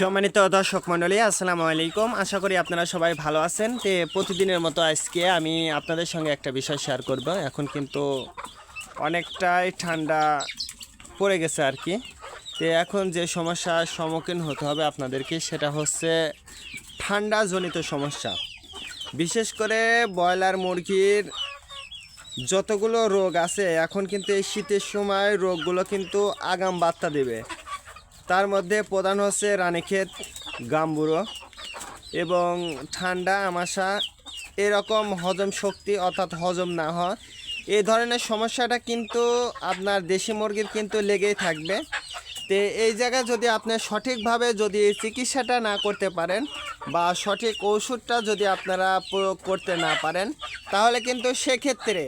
সম্মানিত দর্শক মণ্ডলী, আসসালামু আলাইকুম। আশা করি আপনারা সবাই ভালো আছেন। তে প্রতিদিনের মতো আজকে আমি আপনাদের সঙ্গে একটা বিষয় শেয়ার করব। এখন কিন্তু অনেকটাই ঠান্ডা পড়ে গেছে আর কি। তো এখন যে সমস্যার সম্মুখীন হতে হবে আপনাদেরকে সেটা হচ্ছে ঠান্ডাজনিত সমস্যা। বিশেষ করে ব্রয়লার মুরগির যতগুলো রোগ আছে, এখন কিন্তু এই শীতের সময় রোগগুলো কিন্তু আগাম বার্তা দেবে। তার মধ্যে প্রধান হচ্ছে রানীক্ষেত গাম্বুরো এবং ঠান্ডা, আমাশা এরকম হজম শক্তি অর্থাৎ হজম না হয় এই ধরনের সমস্যাটা কিন্তু আপনার দেশি মুরগির কিন্তু লেগেই থাকবে। তো এই জায়গায় যদি আপনি সঠিকভাবে যদি চিকিৎসাটা না করতে পারেন বা সঠিক ওষুধটা যদি আপনারা প্রয়োগ করতে না পারেন, তাহলে কিন্তু সেক্ষেত্রে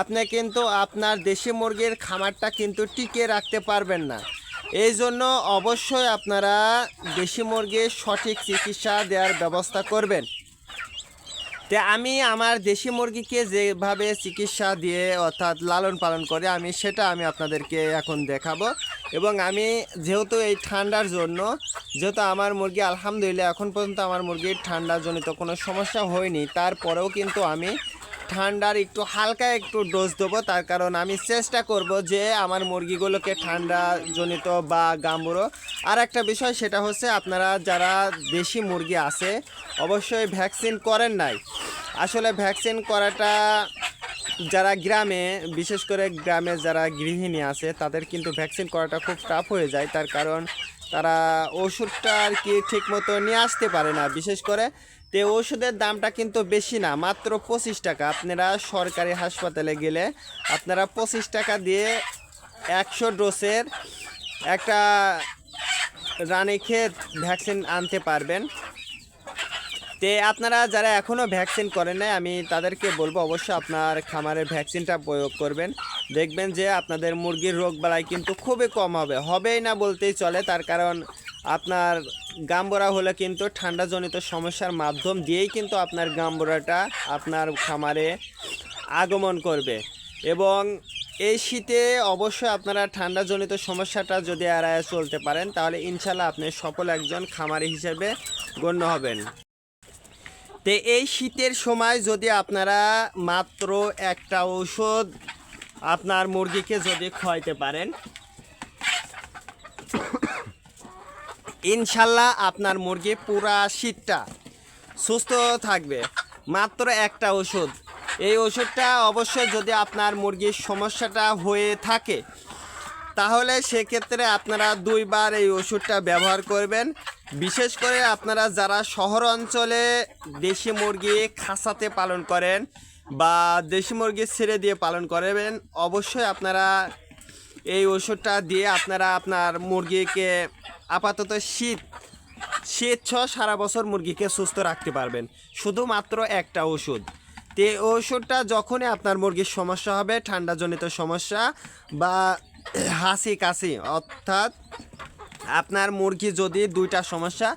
আপনি কিন্তু আপনার দেশি মুরগির খামারটা কিন্তু টিকে রাখতে পারবেন না। এই জন্য অবশ্যই আপনারা দেশি মুরগির সঠিক চিকিৎসা দেওয়ার ব্যবস্থা করবেন। তে আমি আমার দেশি মুরগিকে যেভাবে চিকিৎসা দিয়ে অর্থাৎ লালন পালন করে, আমি সেটা আমি আপনাদেরকে এখন দেখাবো। এবং আমি যেহেতু এই ঠান্ডার জন্য, যেহেতু আমার মুরগি আলহামদুলিল্লাহ এখন পর্যন্ত আমার মুরগির ঠান্ডাজনিত কোনো সমস্যা হয়নি, তারপরেও কিন্তু আমি ঠান্ডার একটু হালকা একটু ডোজ দেবো, তার কারণ আমি চেষ্টা করব যে আমার মুরগিগুলোকে ঠান্ডা জনিত বা গাম্বুরো। আর একটা বিষয় সেটা হচ্ছে আপনারা যারা দেশি মুরগি আছে, অবশ্যই ভ্যাকসিন করেন নাই। আসলে ভ্যাকসিন করাটা যারা গ্রামে, বিশেষ করে গ্রামে যারা গৃহিণী আছে, তাদের কিন্তু ভ্যাকসিন করাটা খুব টাফ হয়ে যায়, তার কারণ তারা ওষুধটা আর কি ঠিক মতো নিয়ে আসতে পারে না। বিশেষ করে তে ওষুধের দামটা কিন্তু বেশি না, মাত্র পঁচিশ টাকা। আপনারা সরকারি হাসপাতালে গেলে আপনারা পঁচিশ টাকা দিয়ে একশো ডোসের একটা রানীক্ষেত ভ্যাকসিন আনতে পারবেন। তে আপনারা যারা এখনও ভ্যাকসিন করেন নাই, আমি তাদেরকে বলব অবশ্যই আপনার খামারের ভ্যাকসিনটা প্রয়োগ করবেন। দেখবেন যে আপনাদের মুরগির রোগ বালাই কিন্তু খুবই কম হবে। হবেই না বলতেই চলে, তার কারণ আপনার গাম্বরা হলে কিন্তু ঠান্ডাজনিত সমস্যার মাধ্যম দিয়েই কিন্তু আপনার গাম্বরাটা আপনার খামারে আগমন করবে। এবং এই শীতে অবশ্যই আপনারা ঠান্ডাজনিত সমস্যাটা যদি এড়ায় চলতে পারেন, তাহলে ইনশাল্লাহ আপনি সফল একজন খামারি হিসেবে গণ্য হবেন। তো এই শীতের সময় যদি আপনারা মাত্র একটা ঔষধ আপনার মুরগিকে যদি খাওয়াইতে পারেন ইনশাল্লাহ আপনার মুরগি পুরা শীতটা সুস্থ থাকবে। মাত্র একটা ওষুধ। এই ওষুধটা অবশ্যই যদি আপনার মুরগির সমস্যাটা হয়ে থাকে, তাহলে সেক্ষেত্রে আপনারা দুইবার এই ওষুধটা ব্যবহার করবেন। বিশেষ করে আপনারা যারা শহর অঞ্চলে দেশি মুরগি খাসাতে পালন করেন বা দেশি মুরগি ছেড়ে দিয়ে পালন করবেন অবশ্যই আপনারা এই ওষুধটা দিয়ে আপনারা আপনার মুরগিকে আপাতত শীত শীত ছ সারা বছর মুরগিকে সুস্থ রাখতে পারবেন। শুধুমাত্র একটা ওষুধ। তে ওষুধটা যখনই আপনার মুরগির সমস্যা হবে, ঠান্ডাজনিত সমস্যা বা হাসি কাশি, অর্থাৎ আপনার মুরগি যদি দুইটা সমস্যা,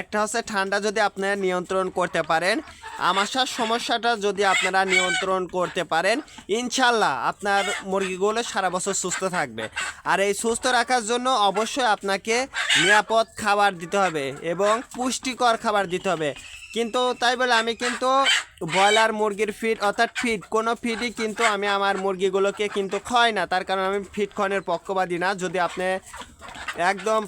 একটা হচ্ছে ঠান্ডা যদি আপনারা নিয়ন্ত্রণ করতে পারেন আমাশার সমস্যাটা যদি আপনারা নিয়ন্ত্রণ করতে পারেন, ইনশাল্লাহ আপনার মুরগিগুলো সারা বছর সুস্থ থাকবে। আর এই সুস্থ রাখার জন্য অবশ্যই আপনাকে নিরাপদ খাবার দিতে হবে এবং পুষ্টিকর খাবার দিতে হবে। কিন্তু তাই বলে আমি কিন্তু ব্রয়লার মুরগির ফিড অর্থাৎ ফিড কোনো ফিডই কিন্তু আমি আমার মুরগিগুলোকে কিন্তু খাওয়াই না। তার কারণ আমি ফিড খাওয়ানোর পক্ষপাতী না। যদি আপনি একদম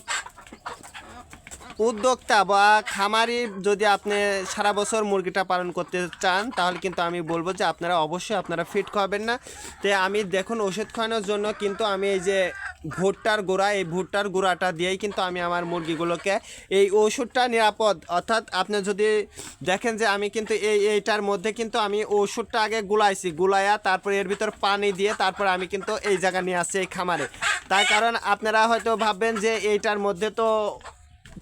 উদ্যোক্তা বা খামারি যদি আপনি সারা বছর মুরগিটা পালন করতে চান, তাহলে কিন্তু আমি বলব যে আপনারা অবশ্যই আপনারা ফিট খাওয়াবেন না। তো আমি দেখুন ওষুধ খাওয়ানোর জন্য কিন্তু আমি এই যে ভুট্টার গুঁড়া, এই ভুট্টার গুঁড়াটা দিয়েই কিন্তু আমি আমার মুরগিগুলোকে এই ওষুধটা নিরাপদ। অর্থাৎ আপনি যদি দেখেন যে আমি কিন্তু এই এইটার মধ্যে কিন্তু আমি ওষুধটা আগে গুলাইছি, গুলাইয়া তারপরে এর ভিতর পানি দিয়ে তারপর আমি কিন্তু এই জায়গা নিয়ে আসছি এই খামারে। তার কারণ আপনারা হয়তো ভাববেন যে এইটার মধ্যে তো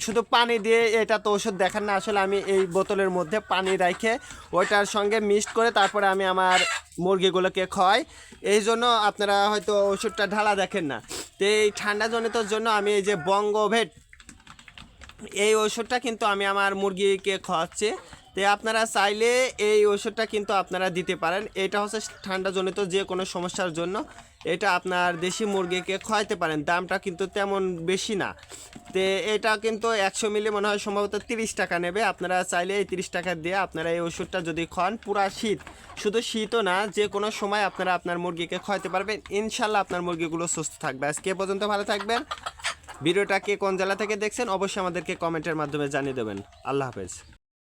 শুধু পানি দিয়ে এটা তো ওষুধ দেখেন না, আসলে আমি এই বোতলের মধ্যে পানি রেখে ওইটার সঙ্গে মিক্সড করে তারপরে আমি আমার মুরগিগুলোকে খাওয়াই। এই জন্য আপনারা হয়তো ওষুধটা ঢালা দেখেন না। তো এই ঠান্ডাজনিতর জন্য আমি এই যে বঙ্গভেট, এই ওষুধটা কিন্তু আমি আমার মুরগিকে খাওয়াচ্ছি। তো আপনারা চাইলে এই ওষুধটা কিন্তু আপনারা দিতে পারেন। এটা হচ্ছে ঠান্ডাজনিত যে কোনো সমস্যার জন্য। এটা আপনার দেশি মুরগিকে খাওয়াইতে পারেন। দামটা কিন্তু তেমন বেশি না। তে এটা কিন্তু একশো মিলি মনে হয় সম্ভবত তিরিশ টাকা নেবে। আপনারা চাইলে এই তিরিশ টাকা দিয়ে আপনারা এই ওষুধটা যদি খান, পুরা শীত। শুধু শীতও না, যে কোনো সময় আপনারা আপনার মুরগিকে খাওয়াতে পারবেন। ইনশাল্লাহ আপনার মুরগিগুলো সুস্থ থাকবে। আজকে পর্যন্ত ভালো থাকবেন। ভিডিওটা কে কোন জেলা থেকে দেখছেন, অবশ্যই আমাদেরকে কমেন্টের মাধ্যমে জানিয়ে দেবেন। আল্লাহ হাফেজ।